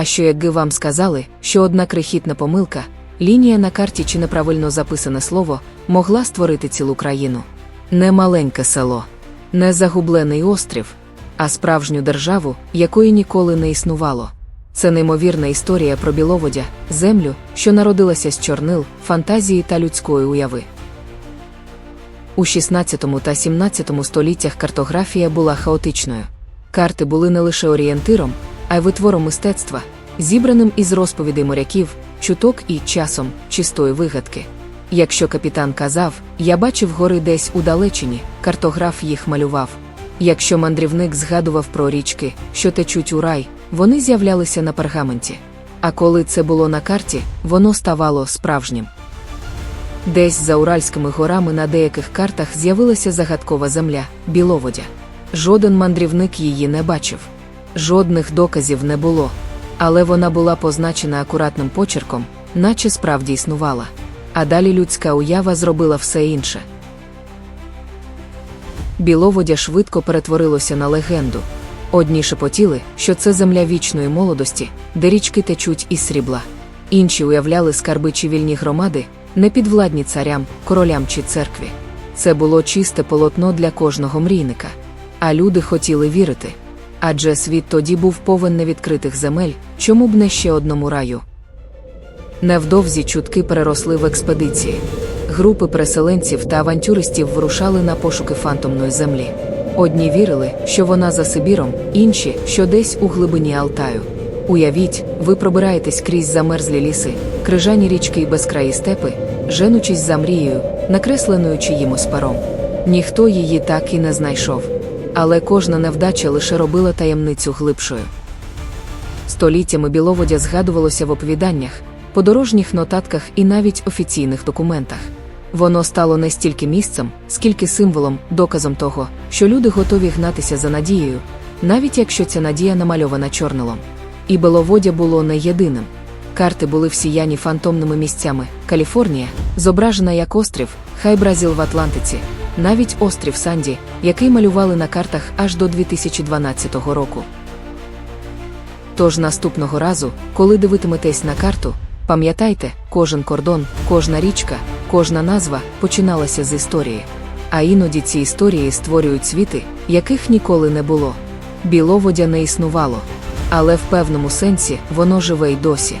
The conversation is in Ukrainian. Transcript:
А що якби вам сказали, що одна крихітна помилка, лінія на карті чи неправильно записане слово могла створити цілу країну? Не маленьке село, не загублений острів, а справжню державу, якої ніколи не існувало. Це неймовірна історія про біловодя, землю, що народилася з чорнил, фантазії та людської уяви. У 16 та 17 століттях картографія була хаотичною. Карти були не лише орієнтиром, а й витвором мистецтва, зібраним із розповідей моряків, чуток і часом чистої вигадки. Якщо капітан казав, я бачив гори десь у далечині, картограф їх малював. Якщо мандрівник згадував про річки, що течуть у рай, вони з'являлися на пергаменті. А коли це було на карті, воно ставало справжнім. Десь за Уральськими горами на деяких картах з'явилася загадкова земля біловодя. Жоден мандрівник її не бачив. Жодних доказів не було. Але вона була позначена акуратним почерком, наче справді існувала. А далі людська уява зробила все інше. Біловодя швидко перетворилося на легенду. Одні шепотіли, що це земля вічної молодості, де річки течуть із срібла. Інші уявляли скарби чи вільні громади, не підвладні царям, королям чи церкві. Це було чисте полотно для кожного мрійника. А люди хотіли вірити. Адже світ тоді був повен невідкритих земель, чому б не ще одному раю. Невдовзі чутки переросли в експедиції. Групи переселенців та авантюристів вирушали на пошуки фантомної землі. Одні вірили, що вона за Сибіром, інші, що десь у глибині Алтаю. Уявіть, ви пробираєтесь крізь замерзлі ліси, крижані річки й безкраї степи, женучись за мрією, накресленою чиїмось паром. Ніхто її так і не знайшов. Але кожна невдача лише робила таємницю глибшою. Століттями біловодя згадувалося в оповіданнях, подорожніх нотатках і навіть офіційних документах. Воно стало не стільки місцем, скільки символом, доказом того, що люди готові гнатися за надією, навіть якщо ця надія намальована чорнилом. І Беловодя було не єдиним. Карти були всіяні фантомними місцями. Каліфорнія, зображена як острів, хай Бразіл в Атлантиці, навіть острів Санді, який малювали на картах аж до 2012 року. Тож наступного разу, коли дивитиметесь на карту, пам'ятайте, кожен кордон, кожна річка, кожна назва починалася з історії. А іноді ці історії створюють світи, яких ніколи не було. Біловодя не існувало, але в певному сенсі воно живе й досі.